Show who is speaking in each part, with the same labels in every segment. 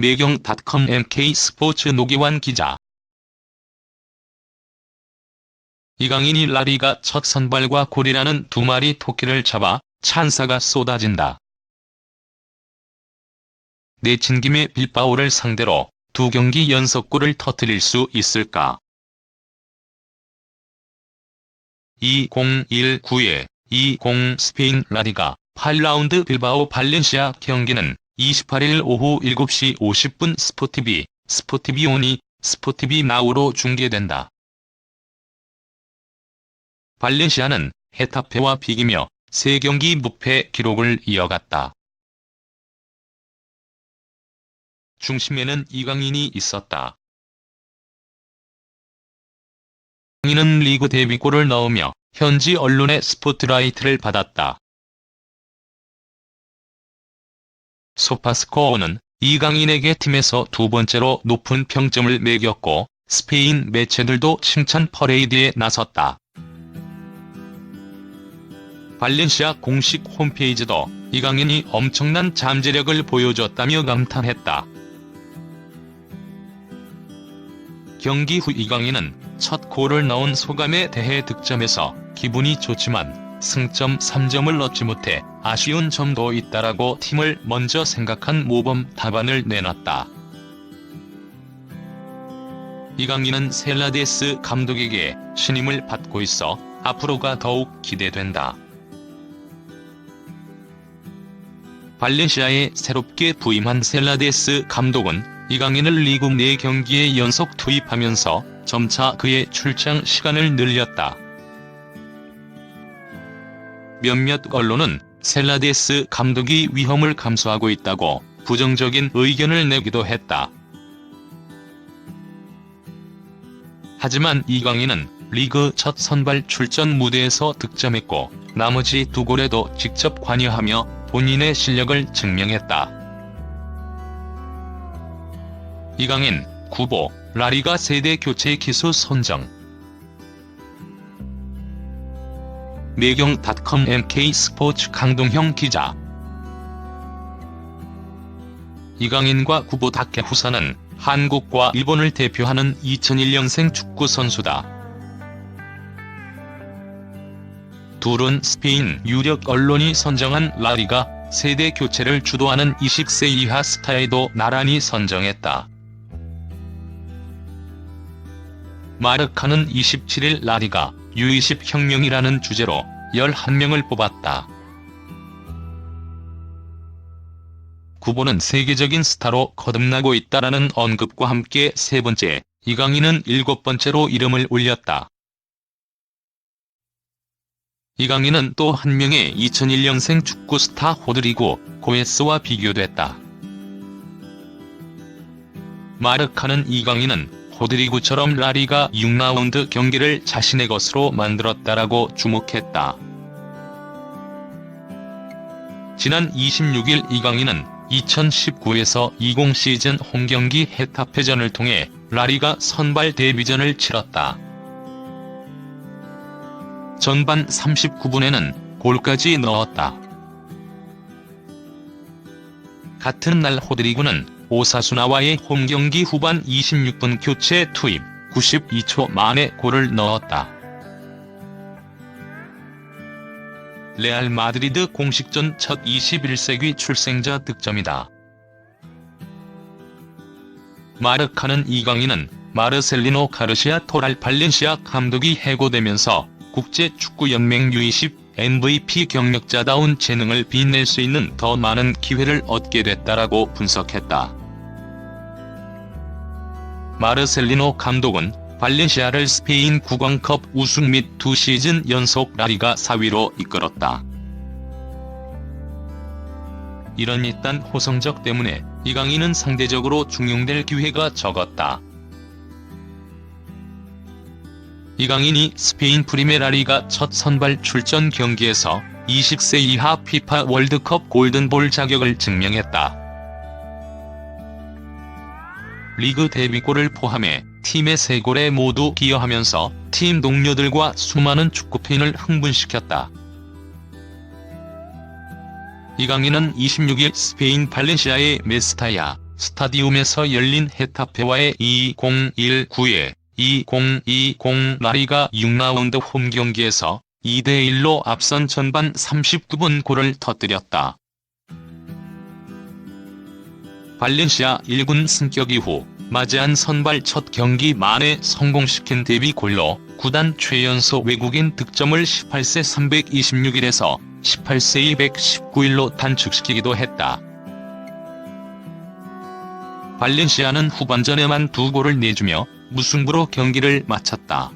Speaker 1: 매경닷컴 MK스포츠 노기환 기자 이강인이 라리가 첫 선발과 골이라는 두 마리 토끼를 잡아 찬사가 쏟아진다. 내친 김에 빌바오를 상대로 두 경기 연속골을 터뜨릴 수 있을까? 2019에 20 스페인 라리가 8라운드 빌바오 발렌시아 경기는 28일 오후 7시 50분 스포티비, 스포티비오니, 스포티비 나우로 중계된다. 발렌시아는 헤타페와 비기며 3경기 무패 기록을 이어갔다. 중심에는 이강인이 있었다. 이강인은 리그 데뷔골을 넣으며 현지 언론의 스포트라이트를 받았다. 소파스코어는 이강인에게 팀에서 두 번째로 높은 평점을 매겼고 스페인 매체들도 칭찬 퍼레이드에 나섰다. 발렌시아 공식 홈페이지도 이강인이 엄청난 잠재력을 보여줬다며 감탄했다. 경기 후 이강인은 첫 골을 넣은 소감에 대해 득점해서 기분이 좋지만 승점 3점을 얻지 못해 아쉬운 점도 있다라고 팀을 먼저 생각한 모범 답안을 내놨다. 이강인은 셀라데스 감독에게 신임을 받고 있어 앞으로가 더욱 기대된다. 발렌시아에 새롭게 부임한 셀라데스 감독은 이강인을 리그 4경기에 연속 투입하면서 점차 그의 출장 시간을 늘렸다. 몇몇 언론은 셀라데스 감독이 위험을 감수하고 있다고 부정적인 의견을 내기도 했다. 하지만 이강인은 리그 첫 선발 출전 무대에서 득점했고 나머지 두 골에도 직접 관여하며 본인의 실력을 증명했다. 이강인, 구보, 라리가 세대 교체 기수 선정 매경닷컴 MK스포츠 강동형 기자 이강인과 구보 다케후사는 한국과 일본을 대표하는 2001년생 축구 선수다. 둘은 스페인 유력 언론이 선정한 라리가 세대 교체를 주도하는 20세 이하 스타에도 나란히 선정했다. 마르카는 27일 라리가 U20 혁명이라는 주제로 11명을 뽑았다. 구보는 세계적인 스타로 거듭나고 있다라는 언급과 함께 세 번째, 이강인은 일곱 번째로 이름을 올렸다. 이강인은 또 한 명의 2001년생 축구 스타 호드리고 고에스와 비교됐다. 마르카는 이강인은 호드리구처럼 라리가 6라운드 경기를 자신의 것으로 만들었다라고 주목했다. 지난 26일 이강인은 2019에서 20 시즌 홈경기 헤타페전을 통해 라리가 선발 데뷔전을 치렀다. 전반 39분에는 골까지 넣었다. 같은 날 호드리구는 오사수나와의 홈경기 후반 26분 교체 투입 92초 만에 골을 넣었다. 레알 마드리드 공식전 첫 21세기 출생자 득점이다. 마르카는 이강인은 마르셀리노 가르시아 토랄 발렌시아 감독이 해고되면서 국제축구연맹 U20 MVP 경력자다운 재능을 빛낼 수 있는 더 많은 기회를 얻게 됐다라고 분석했다. 마르셀리노 감독은 발렌시아를 스페인 국왕컵 우승 및 두 시즌 연속 라리가 4위로 이끌었다. 이런 일단 호성적 때문에 이강인은 상대적으로 중용될 기회가 적었다. 이강인이 스페인 프리메라리가 첫 선발 출전 경기에서 20세 이하 피파 월드컵 골든볼 자격을 증명했다. 리그 데뷔골을 포함해 팀의 3골에 모두 기여하면서 팀 동료들과 수많은 축구팬을 흥분시켰다. 이강인은 26일 스페인 발렌시아의 메스타야 스타디움에서 열린 헤타페와의 2019에 2020 라리가 6라운드 홈 경기에서 2대1로 앞선 전반 39분 골을 터뜨렸다. 발렌시아 1군 승격 이후 맞이한 선발 첫 경기 만에 성공시킨 데뷔 골로 구단 최연소 외국인 득점을 18세 326일에서 18세 219일로 단축시키기도 했다. 발렌시아는 후반전에만 두 골을 내주며 무승부로 경기를 마쳤다.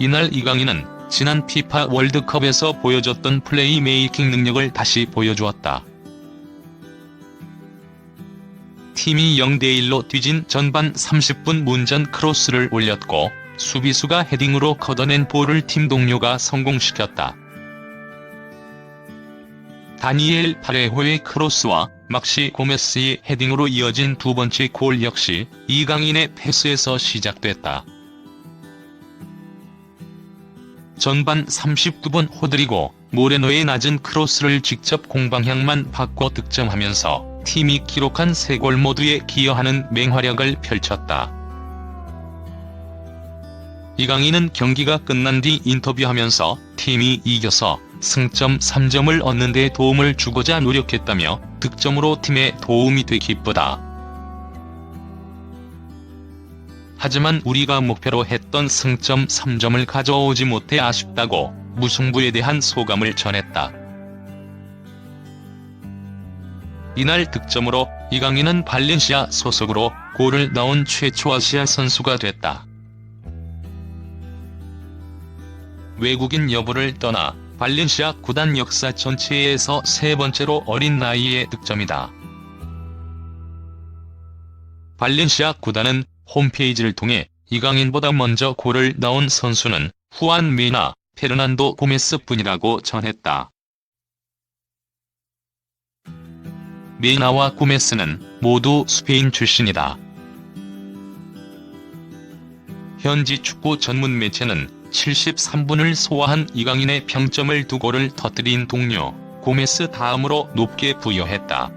Speaker 1: 이날 이강인은 지난 피파 월드컵에서 보여줬던 플레이 메이킹 능력을 다시 보여주었다. 팀이 0대1로 뒤진 전반 30분 문전 크로스를 올렸고 수비수가 헤딩으로 걷어낸 볼을 팀 동료가 성공시켰다. 다니엘 파레호의 크로스와 막시 고메스의 헤딩으로 이어진 두 번째 골 역시 이강인의 패스에서 시작됐다. 전반 39분 호드리고 모레노의 낮은 크로스를 직접 공방향만 바꿔 득점하면서 팀이 기록한 세 골 모두에 기여하는 맹활약을 펼쳤다. 이강인은 경기가 끝난 뒤 인터뷰하면서 팀이 이겨서 승점 3점을 얻는 데 도움을 주고자 노력했다며 득점으로 팀에 도움이 돼 기쁘다. 하지만 우리가 목표로 했던 승점 3점을 가져오지 못해 아쉽다고 무승부에 대한 소감을 전했다. 이날 득점으로 이강인은 발렌시아 소속으로 골을 넣은 최초 아시아 선수가 됐다. 외국인 여부를 떠나 발렌시아 구단 역사 전체에서 세 번째로 어린 나이의 득점이다. 발렌시아 구단은 홈페이지를 통해 이강인보다 먼저 골을 넣은 선수는 후안 미나, 페르난도 고메스 뿐이라고 전했다. 미나와 고메스는 모두 스페인 출신이다. 현지 축구 전문 매체는 73분을 소화한 이강인의 평점을 두 골을 터뜨린 동료 고메스 다음으로 높게 부여했다.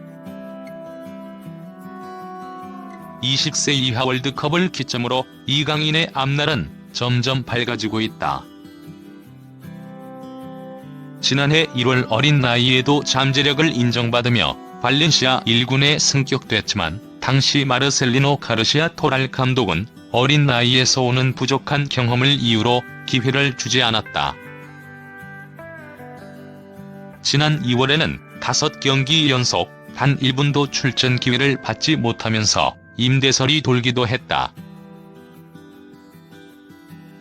Speaker 1: 20세 이하 월드컵을 기점으로 이강인의 앞날은 점점 밝아지고 있다. 지난해 1월 어린 나이에도 잠재력을 인정받으며 발렌시아 1군에 승격됐지만 당시 마르셀리노 가르시아 토랄 감독은 어린 나이에서 오는 부족한 경험을 이유로 기회를 주지 않았다. 지난 2월에는 5경기 연속 단 1분도 출전 기회를 받지 못하면서 임대설이 돌기도 했다.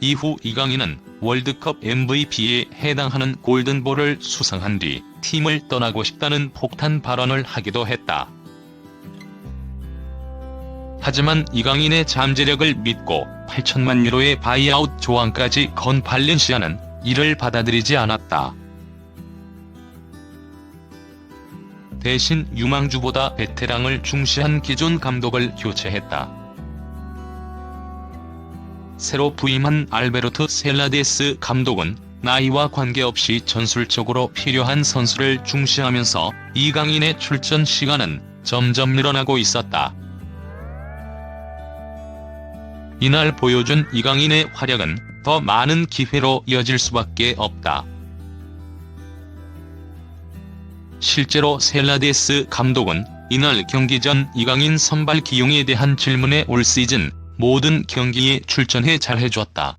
Speaker 1: 이후 이강인은 월드컵 MVP에 해당하는 골든볼을 수상한 뒤 팀을 떠나고 싶다는 폭탄 발언을 하기도 했다. 하지만 이강인의 잠재력을 믿고 8천만 유로의 바이아웃 조항까지 건 발렌시아는 이를 받아들이지 않았다. 대신 유망주보다 베테랑을 중시한 기존 감독을 교체했다. 새로 부임한 알베르트 셀라데스 감독은 나이와 관계없이 전술적으로 필요한 선수를 중시하면서 이강인의 출전 시간은 점점 늘어나고 있었다. 이날 보여준 이강인의 활약은 더 많은 기회로 이어질 수밖에 없다. 실제로 셀라데스 감독은 이날 경기 전 이강인 선발 기용에 대한 질문에 올 시즌 모든 경기에 출전해 잘해줬다.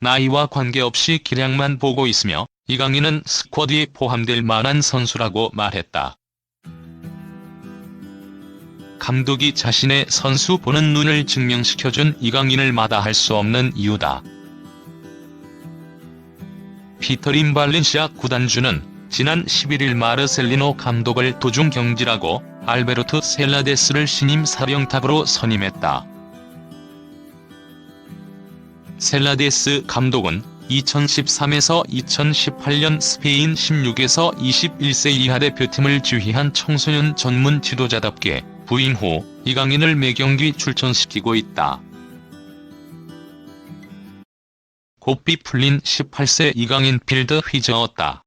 Speaker 1: 나이와 관계없이 기량만 보고 있으며 이강인은 스쿼드에 포함될 만한 선수라고 말했다. 감독이 자신의 선수 보는 눈을 증명시켜준 이강인을 마다할 수 없는 이유다. 피터린 발렌시아 구단주는 지난 11일 마르셀리노 감독을 도중 경질하고 알베르트 셀라데스를 신임 사령탑으로 선임했다. 셀라데스 감독은 2013에서 2018년 스페인 16에서 21세 이하 대표팀을 지휘한 청소년 전문 지도자답게 부임 후 이강인을 매경기 출전시키고 있다. 고삐 풀린 18세 이강인 필드 휘저었다.